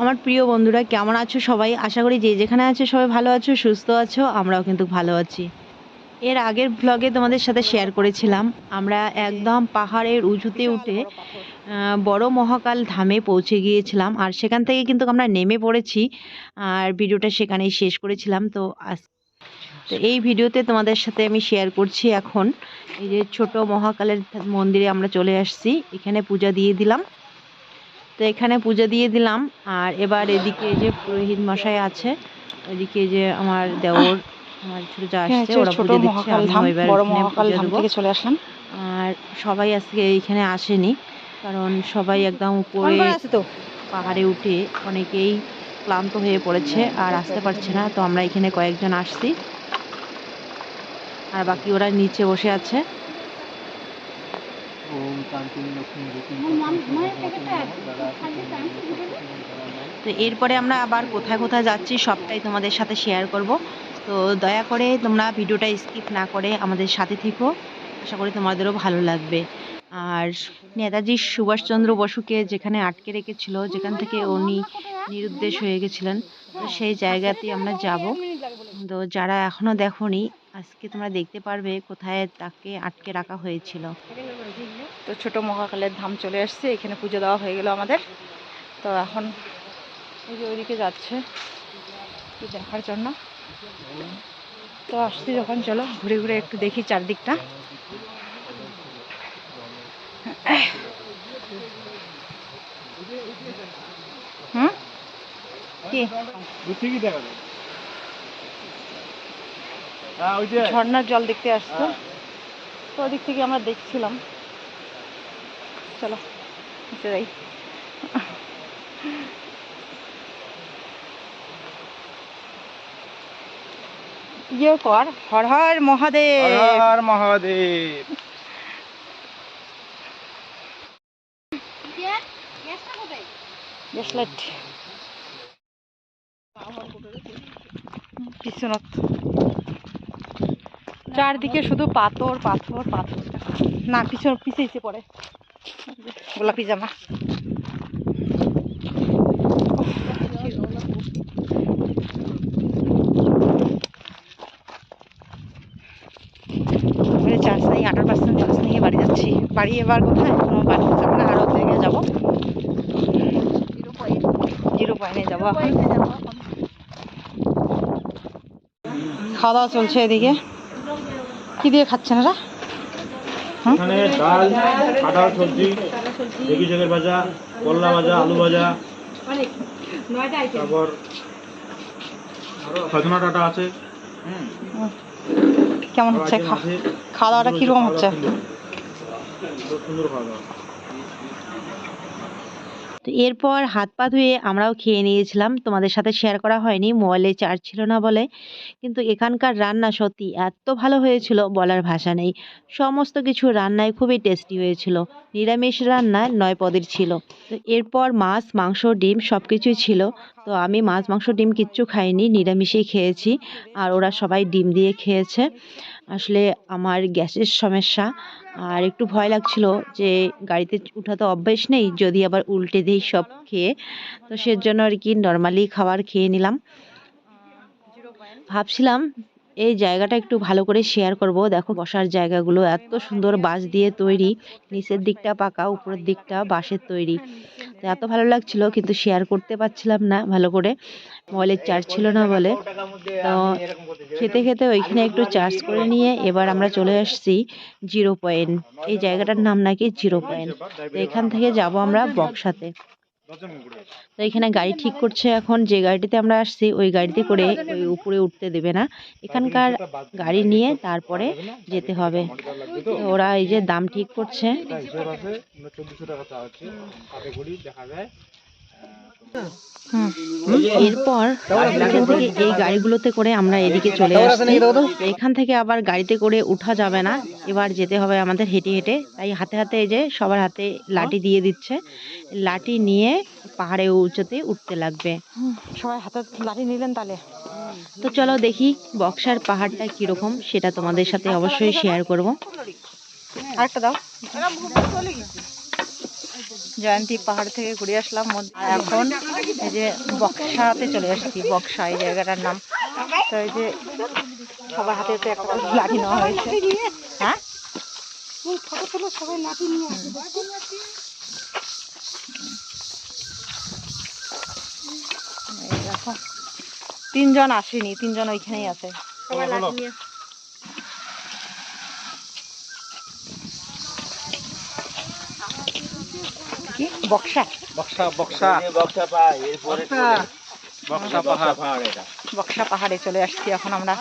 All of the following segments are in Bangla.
আমার প্রিয় বন্ধুরা, কেমন আছো সবাই? আশা করি যে যেখানে আছো সবাই ভালো আছো, সুস্থ আছো, আমরাও কিন্তু ভালো আছি। এর আগের ব্লগে তোমাদের সাথে শেয়ার করেছিলাম, আমরা একদম পাহাড়ের উঁচুতে উঠে বড় মহাকাল ধামে পৌঁছে গিয়েছিলাম, আর সেখান থেকে কিন্তু আমরা নেমে পড়েছি, আর ভিডিওটা সেখানেই শেষ করেছিলাম, তো তো এই ভিডিওতে তোমাদের সাথে আমি শেয়ার করছি এখন, এই যে ছোট মহাকালের মন্দিরে আমরা চলে আসছি, এখানে পূজা দিয়ে দিলাম। তো এখানে পূজা দিয়ে দিলাম। আর এবার এদিকে যে পুরোহিত মশাই আছে ওইদিকে যে আমার দেওর আমার ছোট যা আসছে ওরা পুজো দিচ্ছে। আমিও এবার মহাকাল দেবো। থেকে চলে আসলাম। আর সবাই আজকে এখানে আসেনি কারণ সবাই একদম উপরে পাহাড়ে উঠে অনেকেই ক্লান্ত হয়ে পড়েছে আর আসতে পারছে না। তো আমরা এখানে কয়েকজন আসছি। আর বাকি ওরা নিচে বসে আছে। তো এরপরে আমরা আবার কোথায় কোথায় যাচ্ছি সবটাই তোমাদের সাথে শেয়ার করব। তো দয়া করে তোমরা ভিডিওটা স্কিপ না করে আমাদের সাথে থেকো। আশা করি তোমাদেরও ভালো লাগবে। আর নেতাজি সুভাষচন্দ্র বসুকে যেখানে আটকে রেখেছিল যেখান থেকে উনি নিরুদ্দেশ হয়ে গেছিলেন তো সেই জায়গাতেই আমরা যাব। তো যারা এখনও দেখোনি আজকে তোমরা দেখতে পারবে কোথায় তাকে আটকে রাখা হয়েছিল। তো ছোট মহাকালের ধাম চলে আসছে এখানে পুজো দেওয়া হয়ে গেল আমাদের। তো এখন এই যে ওইদিকে যাচ্ছে কি দেখার জন্য। তো আসছি যখন চলো ঘুরে ঘুরে একটু দেখি চারদিকটা। হুম? কি? হ্যাঁ ঝর্ণার জল দেখতে আসছে। তো ওদিক থেকে আমরা দেখছিলাম। চলো নিচে যাই ইয়ে কর হর হর মহাদেব হর হর মহাদেব বিশ্বনাথ চারদিকে শুধু পাথর পাথর পাথর। না পিছন পিছিয়েছে পড়ে গোলাপি জামা। নেই পার্সেন্ট নিয়ে বাড়ি যাচ্ছি। বাড়ি এবার কোথায়? বাড়িতে যাব না আরও জায়গায় যাব। জিরো পয়েন্টে যাব। খাওয়া দাওয়া চলছে এদিকে। কি দিয়ে খাচ্ছেন এরা? এখানে ডাল কাঁঠাল সবজি বেগুন শাকের ভাজা করলা ভাজা আলু ভাজা তারপর সজনা ডাটা আছে। কেমন হচ্ছে? খাওয়া দাওয়াটা কীরকম হচ্ছে? সুন্দর খাওয়া দাওয়া। তো এরপর হাত পা ধুয়ে আমরাও খেয়ে নিয়েছিলাম। তোমাদের সাথে শেয়ার করা হয়নি, মোবাইলে চার্জ ছিল না বলে। কিন্তু এখানকার রান্না সত্যি এত ভালো হয়েছিল, বলার ভাষা নেই। সমস্ত কিছু রান্নায় খুবই টেস্টি হয়েছিল। নিরামিষ রান্না নয় পদের ছিল। তো এরপর মাছ, মাংস, ডিম সব কিছুই ছিল। তো আমি মাছ, মাংস, ডিম কিচ্ছু খাইনি, নিরামিষেই খেয়েছি। আর ওরা সবাই ডিম দিয়ে খেয়েছে। আসলে আমার গ্যাসের সমস্যা। আর একটু ভয় লাগছিল যে গাড়িতে উঠা তো অভ্যেস নেই, যদি আবার উল্টে দিই সব খেয়ে। তো সেজন্য আর কি নর্মালি খাবার খেয়ে নিলাম। ভাবছিলাম এই জায়গাটা একটু ভালো করে শেয়ার করব। দেখো বসার জায়গাগুলো এত সুন্দর বাঁশ দিয়ে তৈরি। নিচের দিকটা পাকা, উপরের দিকটা বাঁশের তৈরি। তো এত ভালো লাগছিল, কিন্তু শেয়ার করতে পারছিলাম না ভালো করে। মোবাইলের চার্জ ছিল না বলে। তো খেতে খেতে ওইখানে একটু চার্জ করে নিয়ে এবার আমরা চলে আসছি জিরো পয়েন্ট এই জায়গাটার নাম নাকি জিরো পয়েন্ট তো এখান থেকে যাব আমরা বক্সাতে। তো এখানে গাড়ি ঠিক করছে এখন যে গাড়িটিতে আমরা আসছি ওই গাড়িতে করে ওই উপরে উঠতে দেবে না। এখানকার গাড়ি নিয়ে তারপরে যেতে হবে। ওরা এই যে দাম ঠিক করছে। টাকা দেখা যায়। এরপর এখান থেকে এই গাড়িগুলোতে করে আমরা এদিকে চলে আসছি। এখান থেকে আবার গাড়িতে করে উঠা যাবে না। এবার যেতে হবে আমাদের হেঁটে হেঁটে। তাই হাতে হাতে এই যে সবার হাতে লাঠি দিয়ে দিচ্ছে। লাঠি নিয়ে পাহাড়ে উঁচুতে উঠতে লাগবে। সবাই হাতে লাঠি নিলেন তাহলে। তো চলো দেখি বক্সার পাহাড়টা কীরকম সেটা তোমাদের সাথে অবশ্যই শেয়ার করব। আরেকটা দাও। জয়ন্তী পাহাড় থেকে ঘুরে আসলাম। এখন এই যে বক্সাতে চলে আসছি বক্সা, এই জায়গাটার নাম। তো এই যে সবার হাতে তো একটা লাঠি নেওয়া হয়েছে। হ্যাঁ? তিনজন আসেনি, তিনজন ওইখানেই আছে। কি? বক্সা? বক্সা বক্সা। বক্সা পাহাড় এটা। বক্সা পাহাড়ে চলে আসছি এখন আমরা।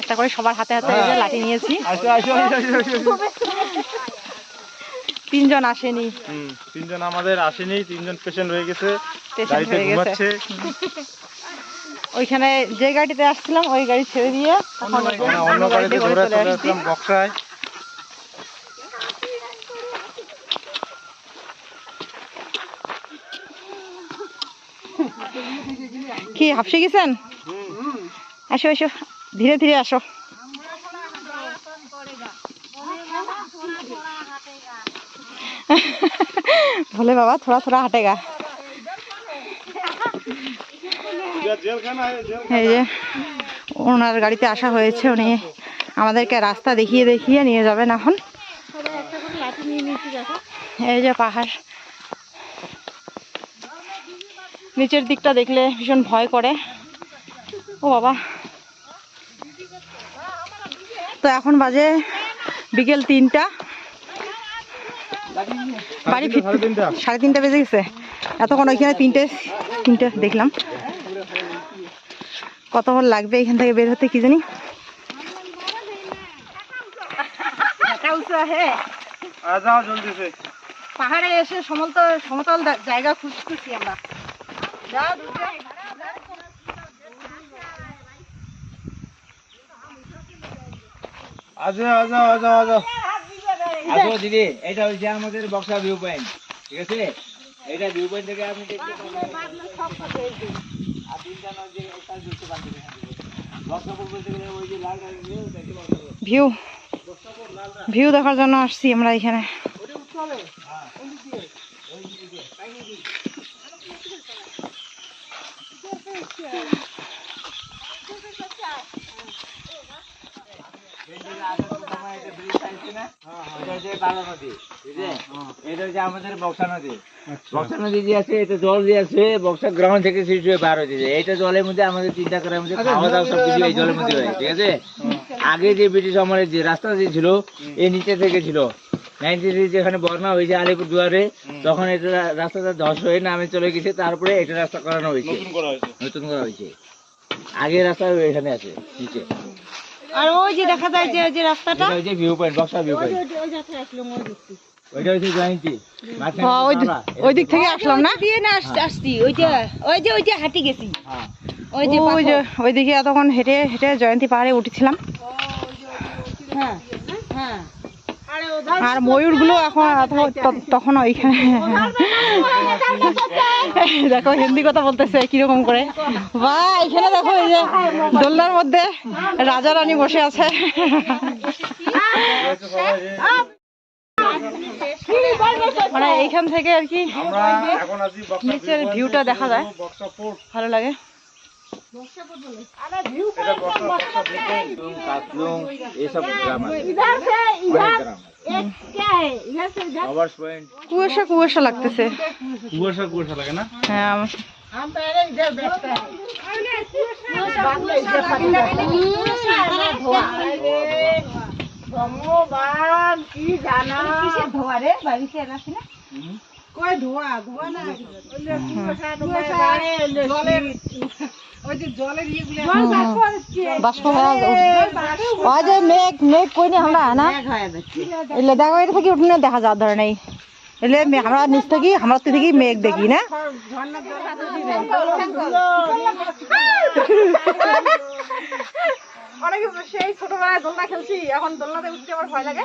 একটা করে সবার হাতে হাতে লাঠি নিয়েছি। আসো। তিনজন আসেনি। হুম, তিনজন আমাদের আসেনি তিনজন পেশেন্ট রয়ে গেছে পেশেন্ট হয়ে গেছে। ওইখানে যে গাড়িতে আসছিলাম ওই গাড়ি ছেড়ে দিয়ে অন্য গাড়িতে চলে আসলাম বক্সায়। কি, হাফসে গেছেন? আসো আসো, ধীরে ধীরে আসো। ভোলে বাবা, থোড়া থোড়া হাঁটেগা এই যে, ওনার গাড়িতে আসা হয়েছে, উনি আমাদেরকে রাস্তা দেখিয়ে দেখিয়ে নিয়ে যাবেন এখন। এই যে পাহাড়। নিচের দিকটা দেখলে ভীষণ ভয় করে। ও বাবা। তো এখন বাজে বিকেল তিনটা। বাড়ি সাড়ে তিনটা। বেজে গেছে। এতক্ষণ ওইখানে তিনটে তিনটে দেখলাম। কতক্ষণ লাগবে এখান থেকে বের হতে কি জানি? পাহাড়ে এসে সমতল সমতল জায়গা খুঁজতেছি আমরা। আজো আজো আজো আজো আসো দিদি এটা হচ্ছে আমাদের বক্সা ভিউ পয়েন্ট ঠিক আছে? এটা ভিউ পয়েন্ট থেকে আপনি দেখতে ভিউ ভিউ দেখার জন্য আসছি আমরা এখানে। এটা হচ্ছে বাংলা নদী এটা হচ্ছে আমাদের বক্সা নদী। বক্সা নদী যে আছে এটা জল যে আছে বক্সা গ্রাউন্ড থেকে সৃষ্টি হয়ে বার হয়েছে এইটা জলের মধ্যে আমাদের চিন্তা করার মধ্যে খাওয়া দাওয়া সব এই জলের মধ্যে হয় ঠিক আছে? আগে যে ব্রিটিশ আমলের যে রাস্তা যে ছিল এই নিচে থেকে ছিল। নাইনটি যেখানে বন্যা হয়েছে আলিপুর দুয়ারে তখন এটা রাস্তাটা ধস হয়ে নামে চলে গেছে। তারপরে এটা রাস্তা করানো হয়েছে। নতুন করা হয়েছে। নতুন করা হয়েছে। আগে রাস্তা এখানে আছে নিচে। আর ওই যে দেখা যায় যে যে রাস্তাটা এটা হচ্ছে view point Buxa view point ওইটা হচ্ছে জয়ন্তী মাঝখানে হ্যাঁ, ওই দিক- পালা। ওই দিক থেকে আসলাম না দিয়ে না আসছি আসছি ওইটা ওই যে ওইটা হাঁটি গেছি হ্যাঁ ওই যে ওই যে ওইদিকে এতক্ষণ হেঁটে হেঁটে জয়ন্তী পাহাড়ে উঠেছিলাম হ্যাঁ হ্যাঁ আর ময়ূরগুলো এখন তখন ওইখানে দেখো হিন্দি কথা বলতেছে কীরকম করে বা এখানে দেখো এই যে দোলনার মধ্যে রাজা রানী বসে আছে মানে এইখান থেকে আর কি নিচের ভিউটা দেখা যায় ভালো লাগে এটা কুয়াশা লাগতেছে। কুয়াশা কুয়াশা লাগে না? হ্যাঁ গ্রাম রবার্স পয়েন্ট কুয়াশা কুয়াশা লাগতেছে। কুয়াশা কুয়াশা লাগে না? ওই যে মেঘ মেঘ কই নি আমরা না? এলে দেখো এটা থেকে দেখা যাওয়ার ধরে নেই। এলে আমরা নিচ থেকে আমরা থেকে মেঘ দেখি না? অনেকে সেই ছোটবেলায় দোলনা খেলছি এখন দোলনাতে উঠতে আমার ভয় লাগে।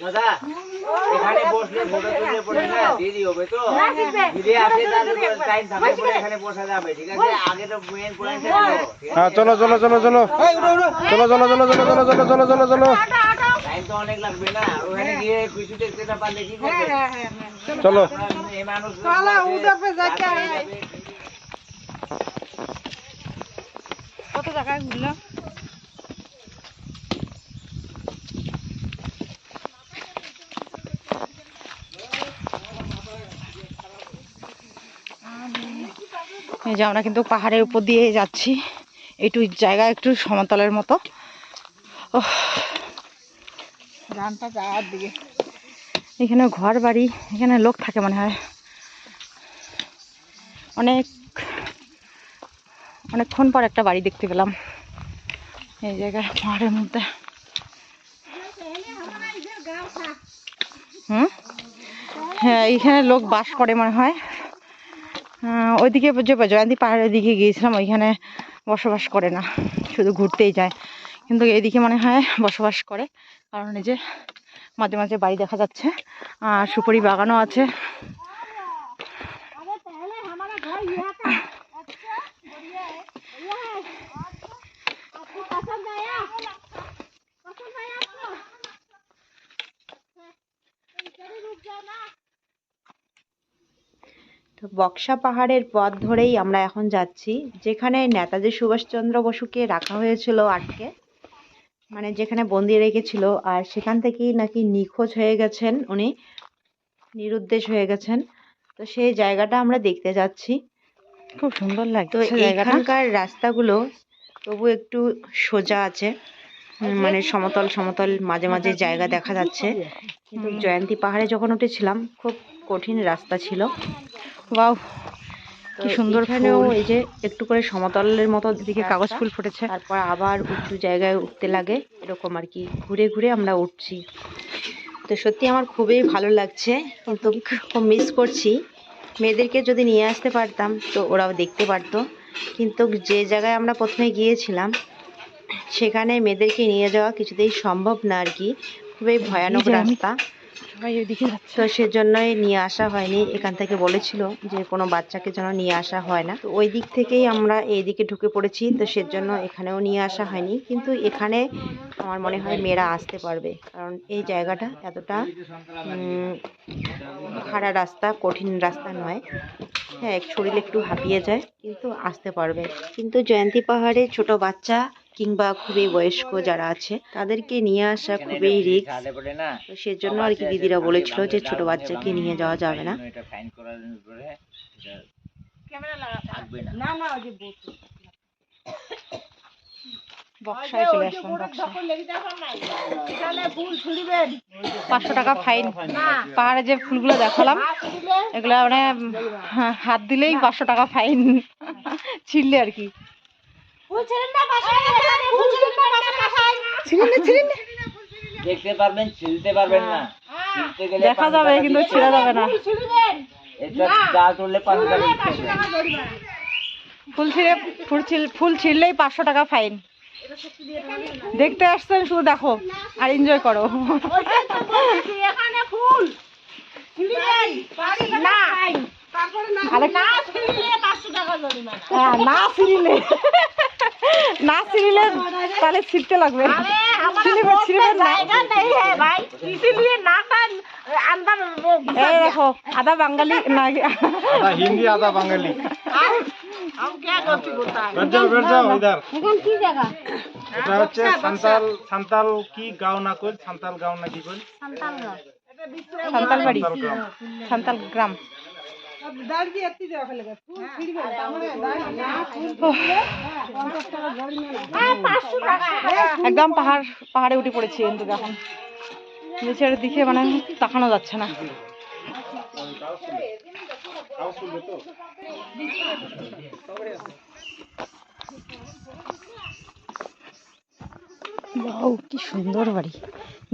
দাদা এখানে বসলে ফটো তুললে পরে না দেরি হবে তো। যদি আসে টাইম থাকলে পরে এখানে বসা যাবে ঠিক আছে? আগে তো মেন পয়েন্টে হ্যাঁ চলো চলো চলো চলো। চলো চলো চলো চলো চলো চলো চলো চলো চলো। টাইম তো অনেক লাগবে না ওখানে গিয়ে কিছু দেখতে না পারলে কি করবে? চলো। এই মানুষ কত জায়গায় ঘুরলাম? এই যে আমরা কিন্তু পাহাড়ের উপর দিয়ে যাচ্ছি। একটু জায়গা, একটু সমতলের মতো। ওহ। এখানে ঘর বাড়ি, এখানে লোক থাকে মনে হয়। অনেক, অনেকক্ষণ পর একটা বাড়ি দেখতে পেলাম। এই জায়গায়, পাহাড়ের মধ্যে। হুম? হ্যাঁ এইখানে লোক বাস করে মনে হয়। ওইদিকে যে জয়ন্তী পাহাড়ের দিকে গিয়েছিলাম, ওইখানে বসবাস করে না। শুধু ঘুরতেই যায়। কিন্তু এইদিকে মনে হয় বসবাস করে। কারণ এই যে মাঝে মাঝে বাড়ি দেখা যাচ্ছে। আর সুপারি বাগানও আছে। তো বক্সা পাহাড়ের পথ ধরেই আমরা এখন যাচ্ছি যেখানে নেতাজি সুভাষচন্দ্র বসুকে রাখা হয়েছিল আটকে মানে যেখানে বন্দি রেখেছিল আর সেখান থেকেই নাকি নিখোঁজ হয়ে গেছেন উনি নিরুদ্দেশ হয়ে গেছেন। তো সেই জায়গাটা আমরা দেখতে যাচ্ছি। খুব সুন্দর লাগে তো এখানকার রাস্তাগুলো তবু একটু সোজা আছে মানে সমতল সমতল মাঝে মাঝে জায়গা দেখা যাচ্ছে। কিন্তু জয়ন্তী পাহাড়ে যখন উঠেছিলাম খুব কঠিন রাস্তা ছিল। তো কি সুন্দর এখানেও এই যে একটু করে সমতলের মতো এদিকে কাগজ ফুল ফুটেছে। তারপর আবার উঁচু জায়গায় উঠতে লাগে এরকম আর কি। ঘুরে ঘুরে আমরা উঠছি। তো সত্যি আমার খুবই ভালো লাগছে। কিন্তু খুব মিস করছি। মেয়েদেরকে যদি নিয়ে আসতে পারতাম তো ওরাও দেখতে পারতো। কিন্তু যে জায়গায় আমরা প্রথমে গিয়েছিলাম সেখানে মেয়েদেরকে নিয়ে যাওয়া কিছুতেই সম্ভব না আর কি। খুবই ভয়ানক রাস্তা। তো সেজন্যই নিয়ে আসা হয়নি। এখান থেকে বলেছিল যে কোনো বাচ্চাকে যেন নিয়ে আসা হয় না। তো ওই দিক থেকেই আমরা এই দিকে ঢুকে পড়েছি। তো সেজন্য এখানেও নিয়ে আসা হয়নি। কিন্তু এখানে আমার মনে হয় মেয়েরা আসতে পারবে। কারণ এই জায়গাটা এতটা খাড়া রাস্তা, কঠিন রাস্তা নয়। হ্যাঁ শরীর একটু হাঁপিয়ে যায়, কিন্তু আসতে পারবে। কিন্তু জয়ন্তী পাহাড়ে ছোট বাচ্চা কিংবা খুবই বয়স্ক যারা আছে, তাদেরকে নিয়ে আসা খুবই না তো সেজন্য আর কি দিদিরা বলেছিল যে ছোট বাচ্চাকে নিয়ে যাওয়া যাবে না। পাঁচশো টাকা ফাইন। পাহাড়ে যে ফুলগুলো দেখালাম, এগুলো মানে হাত দিলেই পাঁচশো টাকা ফাইন। ছিড়লে আর কি পাঁচশো টাকা ফুল ছিলেন না পাঁচশো টাকা ফাইন ছিড়লে ছিড়লে দেখতে পারবেন ছিলতে পারবেন না। ছিলতে গেলে দেখা যাবে কিন্তু ছিঁড়া যাবে না। এটা যা তুললে পাঁচ টাকা ফুল ছিঁড়ে ফুল ছিঁড়- ফুল ছিঁড়লেই পাঁচশো টাকা ফাইন। দেখতে আসছেন শুধু দেখো। আর এনজয় করো। ফুল। না। হ্যাঁ, না ফিরিলে না ফিরিলে তাহলে ছিটতে লাগবে। দেখো আধা বাঙালি হিন্দি আধা বাঙালি। সান্তাল কি গাও না কই? সান্তাল গাও না কি কই? সান্তাল গ্রাম। একদম পাহাড় পাহাড়ে উঠে পড়েছি কিন্তু এখন নিচের দিকে মানে তাকানো যাচ্ছে না। কি সুন্দর বাড়ি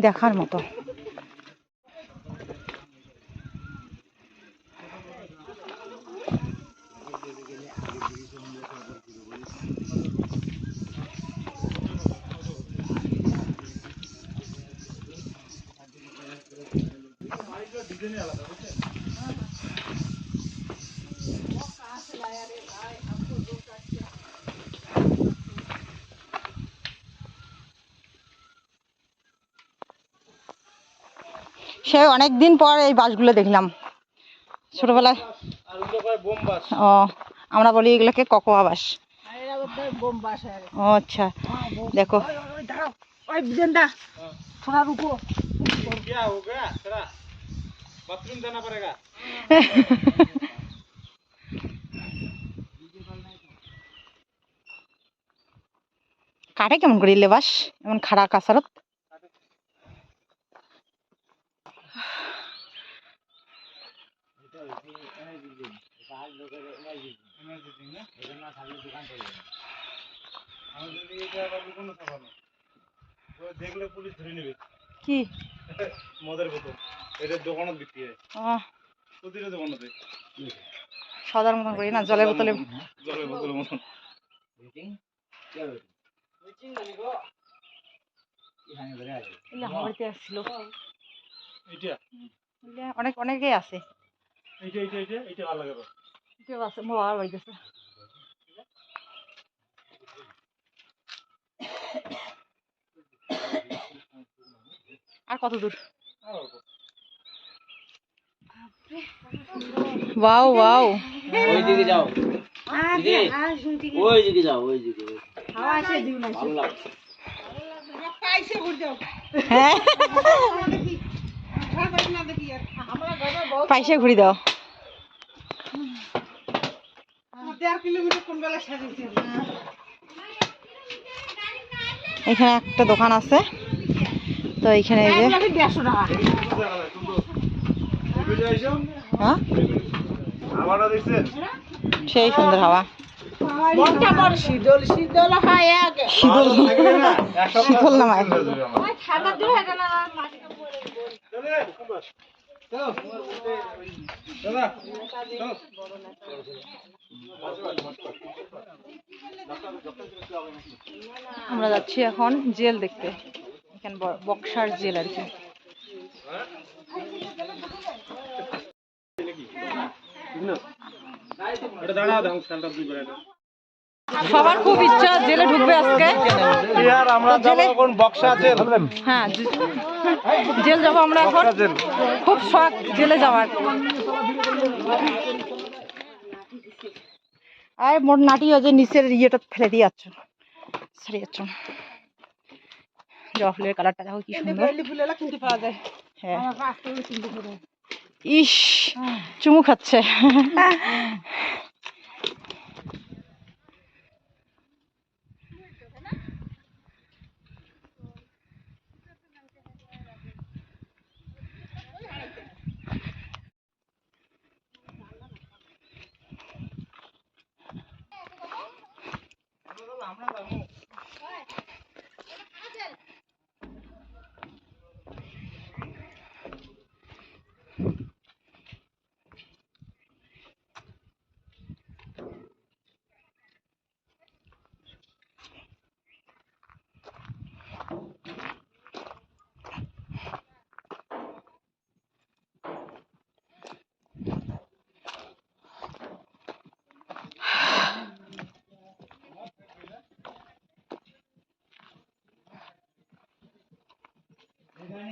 দেখার মতো। সে অনেকদিন পর এই বাসগুলো দেখলাম। ছোটবেলায়। ও, আমরা বলি এগুলোকে ককোয়া বাস। ও আচ্ছা। দেখো। কাটে কেমন করি লেবাস এমন খারাপ কাসারত? দেখলে পুলিশ ধরে নেবে কি? মদের বোতল। এটা দোকানত বিক্রি হয়। প্রতিটা দোকানতে। সদার মতন করি না জলের বোতলে। জলের বোতলের মতন। এইটা? অনেক অনেকেই আছে। এইটা এইটা এইটা এইটা ভালো লাগে। কেউ আছে বাড়িতে আছে আর কত দূর? Wow wow. ওই যাও। ওই দিকে যাও। ওই হাওয়া আসে দিও না ভালো লাগছে। পাইছে ঘুরতে হ্যাঁ? পাইসা ঘুরি দাও। দেড় কিলোমিটার কোন বেলা সাজিয়েছি এখানে একটা দোকান আছে। তো এখানে এই যে হ্যাঁ? সেই সুন্দর হাওয়া। শীতল নামায় আমরা যাচ্ছি এখন জেল দেখতে। এখানে বক্সার জেল আর কি। সবার খুব ইচ্ছা জেলে ঢুকবে আজকে। হ্যাঁ জেল যাব আমরা এখন। খুব শখ জেলে যাওয়ার। আয় মোর নাটি যে নিচের ইয়েটা ফেলে দিয়ে যাচ্ছ সারি যাচ্ছ জবা ফুলের কালারটা দেখো কি সুন্দর। কিনতে পাওয়া যায়। হ্যাঁ। ইস চুমু খাচ্ছে। এখানে যে যে বক্সা বোর্ডে যে আছে মোমোটা হচ্ছে ফেমাস ঠিক আছে ঠিক আছে মোমো একবার খাইলে পরে ও বারবার খাবে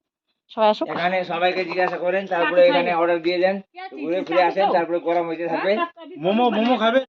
সবাই আসুক। এখানে সবাইকে জিজ্ঞাসা করেন তারপরে এখানে অর্ডার দিয়ে দেন ঘুরে ফিরে আসেন তারপরে গরম হইতে থাকবে। মোমো মোমো খাবে?